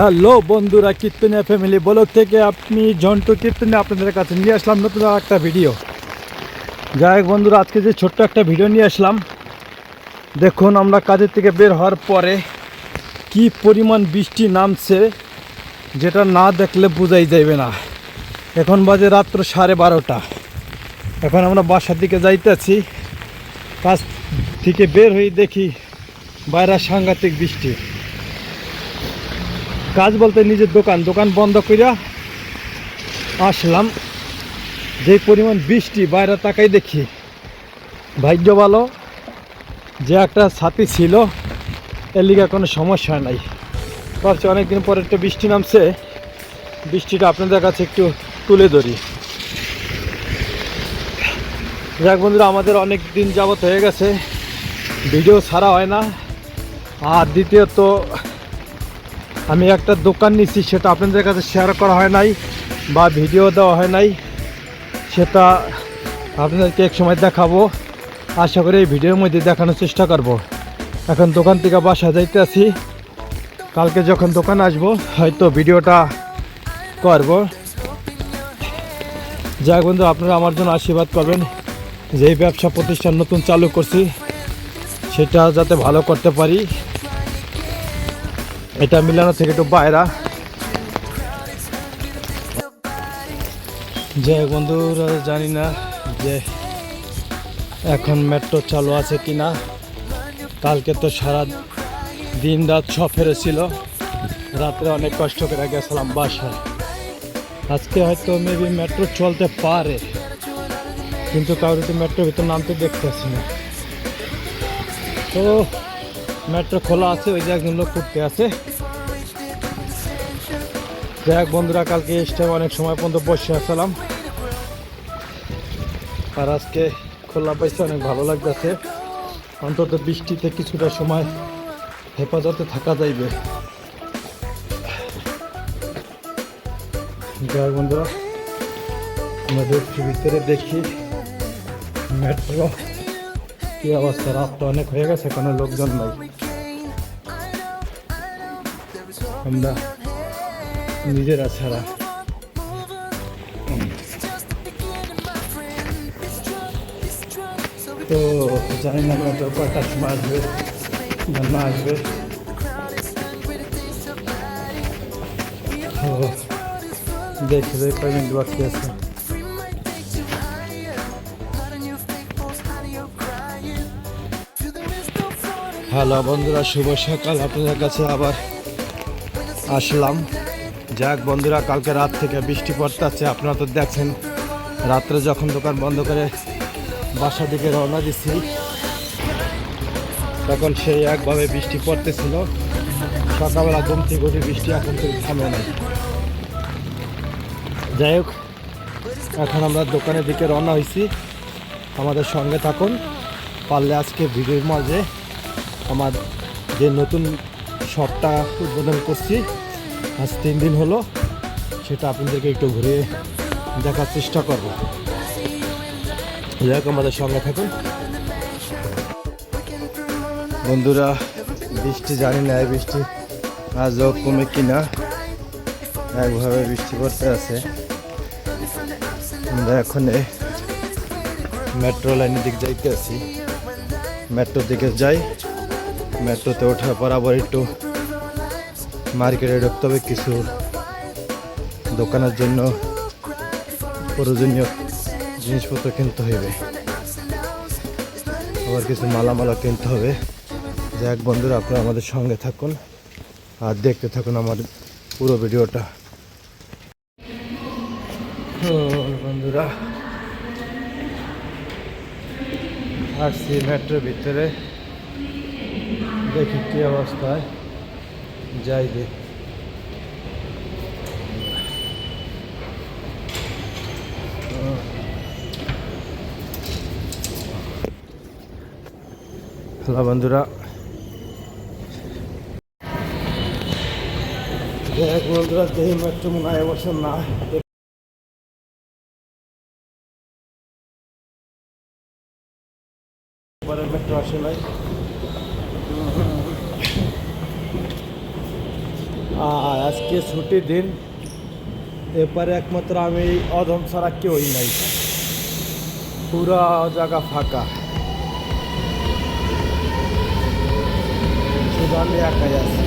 Hello বন্ধুরা কীর্তনিয়া family blog থেকে আপনি জন্টু কীর্তনে আপনাদের কাছে নিয়ে আসলাম নতুন একটা ভিডিও। যাই হোক বন্ধুরা, আজকে যে ছোট্ট একটা ভিডিও নিয়ে আসলাম, দেখুন আমরা কাজের থেকে বের হওয়ার পরে কি পরিমাণ বৃষ্টি নামছে, যেটা না দেখলে বোঝাই যাবে না। এখন বাজে রাত্র সাড়ে বারোটা। এখন আমরা বাসার দিকে যাইতেছি, কাজ থেকে বের হয়ে দেখি বাইরে সাংঘাতিক বৃষ্টি। কাজ বলতে নিজের দোকান দোকান বন্ধ করিয়া আসলাম। যে পরিমাণ বৃষ্টি, বাইরে তাকাই দেখি। ভাগ্য ভালো, যে একটা ছাতি ছিল, এর লিগে কোনো সমস্যা নাই। ভাবছি অনেকদিন পরে একটা বৃষ্টি নামছে, বৃষ্টিটা আপনাদের কাছে একটু তুলে ধরি। যাক বন্ধুরা, আমাদের অনেক দিন যাবত হয়ে গেছে, ভিডিও ছাড়া হয় না। আর দ্বিতীয়ত আমি একটা দোকান নিচ্ছি সেটা আপনাদের কাছে শেয়ার করা হয় নাই বা ভিডিও দেওয়া হয় নাই। সেটা আপনাদেরকে এক সময় দেখাবো। আশা করি এই ভিডিওর মধ্যে দেখানোর চেষ্টা করব। এখন দোকান থেকে বাসা যাইতে আছি। কালকে যখন দোকান আসব, হয়তো ভিডিওটা করব। যাই বন্ধু, আপনারা আমার জন্য আশীর্বাদ করবেন। যে ব্যবসা প্রতিষ্ঠান নতুন চালু করছি, সেটা যাতে ভালো করতে পারি। এটা মিলানো থেকে একটু বাইরা। যে বন্ধুরা জানি না যে এখন মেট্রো চালু আছে কি না কালকে তো সারা দিন রাত সফরে ছিল রাত্রে অনেক কষ্ট করে গেছিলাম বাসায়। আজকে হয়তো মেবি মেট্রো চলতে পারে। কিন্তু কারোর তো মেট্রোর ভিতর নামতে দেখতেছি না। তো মেট্রো খোলা আছে, ওই যে একজন লোক করতে আছে। যাই বন্ধুরা, কালকে স্টাফ অনেক সময় পর্যন্ত বসে আসলাম আর আজকে খোলা পাইছে, অনেক ভালো লাগতেছে। অন্তত বৃষ্টিতে কিছুটা সময় হেফাজতে থাকা যাইবে। যাই বন্ধুরা, আমাদের ভিতরে দেখি, মেট্রো কি অবস্থা রাত তো অনেক হয়ে গেছে কোনো লোকজন নাই আমরা নিজেরা ছাড়া তো জানি না মেট্রো কয়টার সময় আসবে না না আসবে তো দেখে দেখে পেমেন্ট বাকি আছে হ্যালো বন্ধুরা, শুভ সকাল। আপনাদের কাছে আবার আসলাম। যাক বন্ধুরা, কালকে রাত থেকে বৃষ্টি পড়তে আছে আপনারা তো দেখছেন। রাত্রে যখন দোকান বন্ধ করে বাসা দিকে রওনা দিচ্ছি তখন সেই একভাবে বৃষ্টি পড়তেছিল। সকালবেলা ঘুম থেকে বৃষ্টি এখন থেকে থামে নাই। যাই হোক, এখন আমরা দোকানের দিকে রওনা হয়েছি আমাদের সঙ্গে থাকুন, পারলে আজকে ভিডিওর মাঝে আমার যে নতুন শপটা উদ্বোধন করছি, আজ তিন দিন হলো, সেটা আপনাদেরকে একটু ঘুরে দেখার চেষ্টা করব। যাই আমাদের সঙ্গে থাকুন। বন্ধুরা, বৃষ্টি জানি না বৃষ্টি আজও কমে কিনা। একভাবে বৃষ্টি পড়তে আছে। আমরা এখন মেট্রো লাইনের দিকে যাইতে আছি। মেট্রোর দিকে যাই। মেট্রোতে ওঠার পর আবার একটু মার্কেটে ঢুকতে হবে কিছু দোকানের জন্য। প্রয়োজনীয় জিনিসপত্র কিনতে হবে। আবার কিছু মালামালা কিনতে হবে। যাক বন্ধুরা, আপনারা আমাদের সঙ্গে থাকুন আর দেখতে থাকুন আমার পুরো ভিডিওটা। বন্ধুরা, আসছি মেট্রোর ভিতরে। দেখি কি অবস্থায়। যাই দে। হ্যালো বন্ধুরা। দেখ বন্ধুরা দেখি মেট্রো মনে হয় এবছর না। মেট্রো আসে নাই। আজকে ছুটির দিন। এরপরে একমাত্র আমি অধম ছাড়া কেউই নাই। পুরা জায়গা ফাঁকা। শুধু আমি একাই আছি।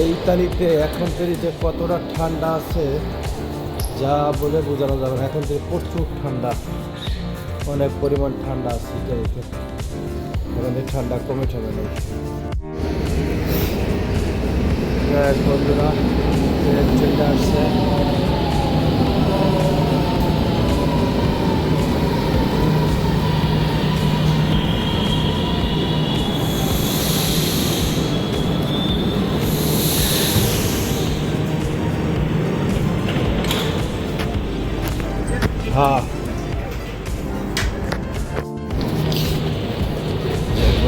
এই ইতালিতে এখন যে কতটা ঠান্ডা আছে যা বলে বোঝানো যাবে না। এখন থেকে প্রচুর ঠান্ডা, অনেক পরিমাণ ঠান্ডা আছে এখন থেকে ঠান্ডা কমে ঠান্ডা নেই। বন্ধুরা ট্রেন চলে আসছে।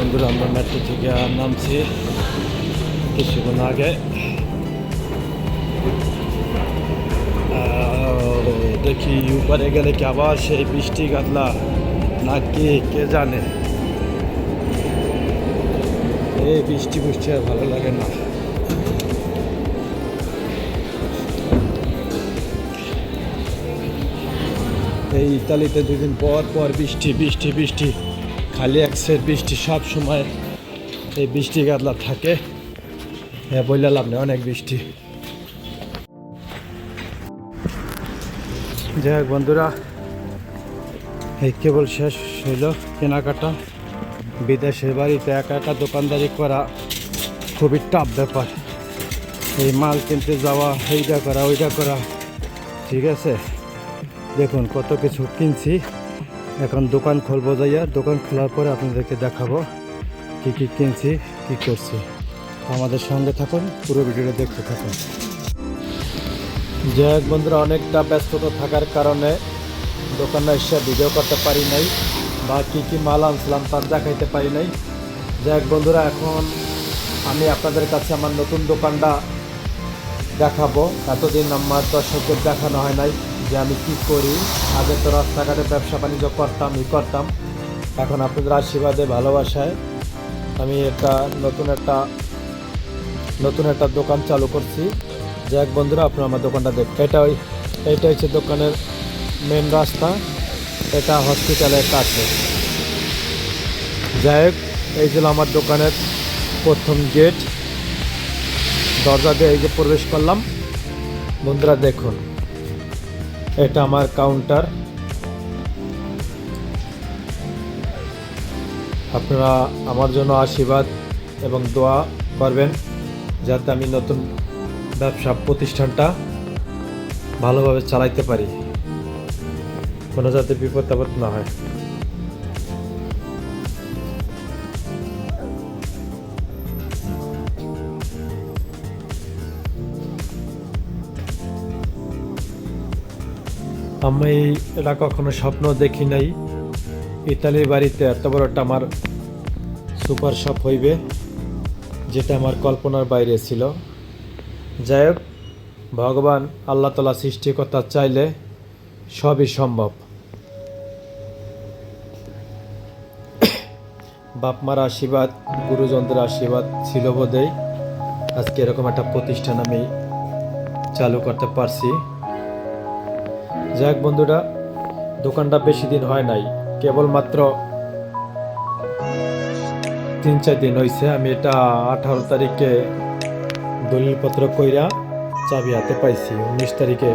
বন্ধুরা আমরা মেট্রো থেকে নামছি কিছুক্ষণ আগে দেখি উপরে গেলে কি আবার সেই বৃষ্টি গাদলা না কে কে জানে এই বৃষ্টি বৃষ্টি আর ভালো লাগে না এই ইতালিতে দুদিন পর পর বৃষ্টি বৃষ্টি বৃষ্টি খালি এক সেট বৃষ্টি সব সময় এই বৃষ্টি গাদলা থাকে। হ্যাঁ বললে লাভ নেই, অনেক বৃষ্টি। যাই হোক বন্ধুরা, এই কেবল শেষ হইল কেনাকাটা। বিদেশের বাড়িতে একা একা দোকানদারি করা খুবই টাফ ব্যাপার। এই মাল কিনতে যাওয়া এইটা করা ওইটা করা, ঠিক আছে? দেখুন কত কিছু কিনছি। এখন দোকান খুলবো যাইয়া, দোকান খোলার পরে আপনাদেরকে দেখাবো কি কি কিনছি, কি করছি। আমাদের সঙ্গে থাকুন, পুরো ভিডিওটা দেখতে থাকুন। যে এক বন্ধুরা অনেকটা ব্যস্ততা থাকার কারণে দোকানে এসে ভিডিও করতে পারি নাই বা কী কী মাল আনছিলাম তার দেখাইতে পারি নাই। যে এক বন্ধুরা, এখন আমি আপনাদের কাছে আমার নতুন দোকানটা দেখাবো। এতদিন আমার দর্শকদের দেখানো হয় নাই। যে আমি কি করি? আগে তো রাস্তাঘাটে ব্যবসা বাণিজ্য করতাম, ই করতাম। এখন আপনাদের আশীর্বাদে, ভালোবাসায় আমি একটা নতুন একটা নতুন একটা দোকান চালু করছি। যে এক বন্ধুরা আপনারা আমার দোকানটা দেখ, এটা ওই এইটা হচ্ছে দোকানের মেন রাস্তা। এটা হসপিটালের কাছে। যাই হোক, এই ছিল আমার দোকানের প্রথম গেট দরজা দিয়ে এই যে প্রবেশ করলাম। বন্ধুরা দেখুন। এটা আমার কাউন্টার আপনারা আমার জন্য আশীর্বাদ এবং দোয়া করবেন যাতে আমি নতুন ব্যবসা প্রতিষ্ঠানটা ভালোভাবে চালাইতে পারি, কোনো যাতে বিপদ আপদ না হয়। আমি এটা কখনো স্বপ্ন দেখি নাই। ইতালির বাড়িতে এত বড় একটা আমার সুপার শপ হইবে, যেটা আমার কল্পনার বাইরে ছিল। যাই হোক, ভগবান আল্লাহ তালা সৃষ্টিকর্তা চাইলে সবই সম্ভব। বাপ মার আশীর্বাদ, গুরুজনদের আশীর্বাদ ছিল বোধেই আজকে এরকম একটা প্রতিষ্ঠান আমি চালু করতে পারছি। যাক বন্ধুরা, দোকানটা বেশি দিন হয় নাই, কেবলমাত্র তিন চার দিন হয়েছে আমি এটা আঠারো তারিখে দলিলপত্র কইরা চাবি হাতে পাইছি, উনিশ তারিখে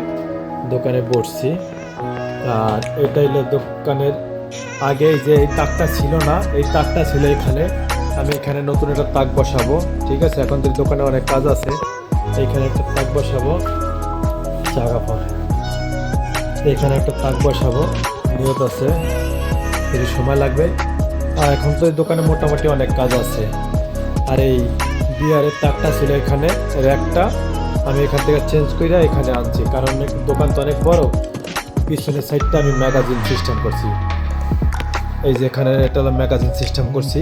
দোকানে বসছি। আর এটা হলো দোকানের আগে যে এই তাকটা ছিল না, এই তাকটা ছিল এখানে। আমি এখানে নতুন একটা তাক বসাবো, ঠিক আছে? এখন তো দোকানে অনেক কাজ আছে, এইখানে একটা তাক বসাবো। জায়গা পরে এখানে একটা তাক বসাবো। নিয়ত আছে কিছু সময় লাগবে। আর এখন তো এই দোকানে মোটামুটি অনেক কাজ আছে। আর এই বিয়ারের তাকটা ছিল এখানে, র্যাকটা আমি এখান থেকে চেঞ্জ করে এখানে আনছি। কারণ দোকান তো অনেক বড়, পিছনের সাইডটা আমি ম্যাগাজিন সিস্টেম করছি। এই যে এখানে একটা ম্যাগাজিন সিস্টেম করছি।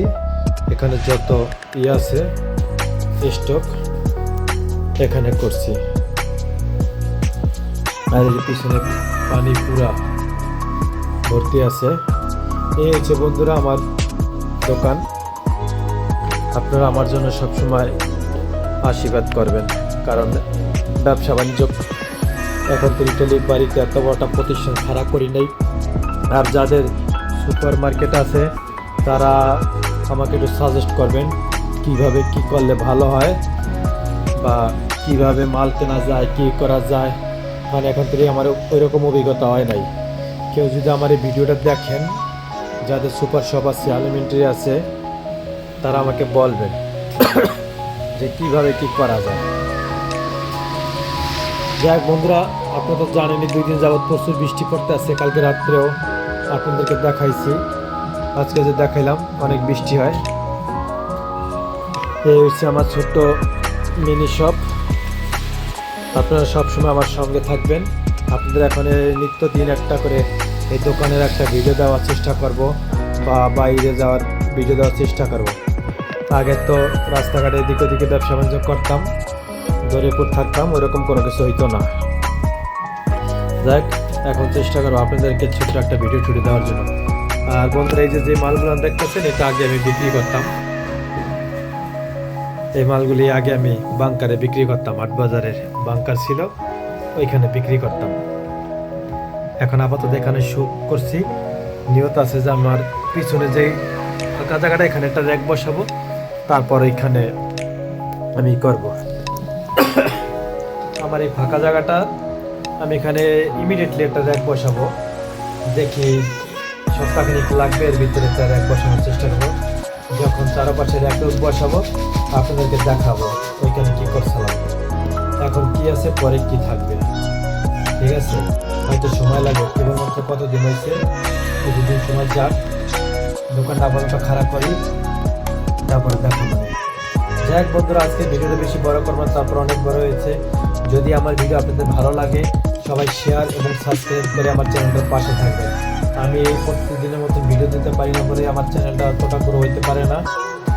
এখানে যত ই আছে, স্টক, এখানে করছি। আর পিছনে পানি পুরা ভর্তি আছে। এই হচ্ছে বন্ধুরা আমার দোকান। আপনারা আমার জন্য সবসময় আশীর্বাদ করবেন, কারণ ব্যবসা বাণিজ্য এখন তো বাড়িতে এত বড়টা প্রতিষ্ঠান খারাপ করি নাই। আর যাদের সুপার মার্কেট আছে, তারা আমাকে একটু সাজেস্ট করবেন, কীভাবে কি করলে ভালো হয় বা কীভাবে মাল কেনা যায়, কি করা যায়। মানে এখন থেকে আমার ওই রকম অভিজ্ঞতা হয় নাই। কেউ যদি আমার এই ভিডিওটা দেখেন, যাদের সুপার শপ আছে এলিমেন্টারি আছে, তারা আমাকে বলবেন যে কীভাবে কি করা যায়। যাই হোক বন্ধুরা, আপনারা তো জানেনই দুই দিন যাবৎ প্রচুর বৃষ্টি পড়তে আছে কালকে রাত্রেও আপনাদেরকে দেখাইছি। আজকে যে দেখাইলাম, অনেক বৃষ্টি হয়। এই হচ্ছে আমার ছোট্ট মিনি শপ। আপনারা সবসময় আমার সঙ্গে থাকবেন। আপনাদের এখন নিত্য দিন একটা করে এই দোকানের একটা ভিডিও দেওয়ার চেষ্টা করব বা বাইরে যাওয়ার ভিডিও দেওয়ার চেষ্টা করব। আগে তো রাস্তাঘাটে এদিক ওদিকে ব্যবসা বাণিজ্য করতাম, দরিপুর থাকতাম ওইরকম কোনো কিছু হইতো না। যাক এখন চেষ্টা করব আপনাদেরকে ছোট্ট একটা ভিডিও ছুটে দেওয়ার জন্য। আর বন্ধুরা, এই যে মালগুলো দেখতেছেন, এটা আগে আমি বিক্রি করতাম। এই মালগুলি আগে আমি বাংকারে বিক্রি করতাম, আট বাজারের বাংকার ছিল, ওইখানে বিক্রি করতাম। এখন আপাতত এখানে শুট করছি। নিয়ত আছে যে আমার পিছনে যেই ফাঁকা জায়গাটা এখানে একটা র্যাক বসাবো, তারপর এখানে আমি করব। আমার এই ফাঁকা জায়গাটা, আমি এখানে ইমিডিয়েটলি একটা র্যাক বসাবো। দেখি সপ্তাহখানিক লাগবে, এর ভিতরে একটা র্যাক বসানোর চেষ্টা করব। যখন চারপাশে র্যাক বসাবো আপনাদেরকে দেখাবো ওইখানে কি করছিলাম। এখন কি আছে, পরে কি থাকবে। ঠিক আছে? হয়তো সময় লাগে। কেবলমাত্র কতদিন হয়েছে? কিছুদিন সময় যাক। দোকানটা আপাতত খারাপ করি। তারপরে দেখা যাই হোক বন্ধুরা, আজকে ভিডিওটা বেশি বড় করব তারপর অনেক বড় হয়েছে। যদি আমার ভিডিও আপনাদের ভালো লাগে, সবাই শেয়ার এবং সাবস্ক্রাইব করে আমার চ্যানেলটার পাশে থাকবে আমি এই প্রতিদিনের মতো ভিডিও দিতে পারি না বলে আমার চ্যানেলটা অতটা করে হইতে পারে না।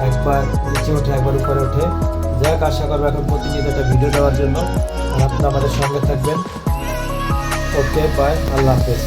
একবার নিচে ওঠে একবার উপরে ওঠে যাই হোক আশা করব এখন প্রতিনিয়ত একটা ভিডিও দেওয়ার জন্য। আপনারা আমাদের সঙ্গে থাকবেন। ওকে বাই আল্লাহ হাফেজ।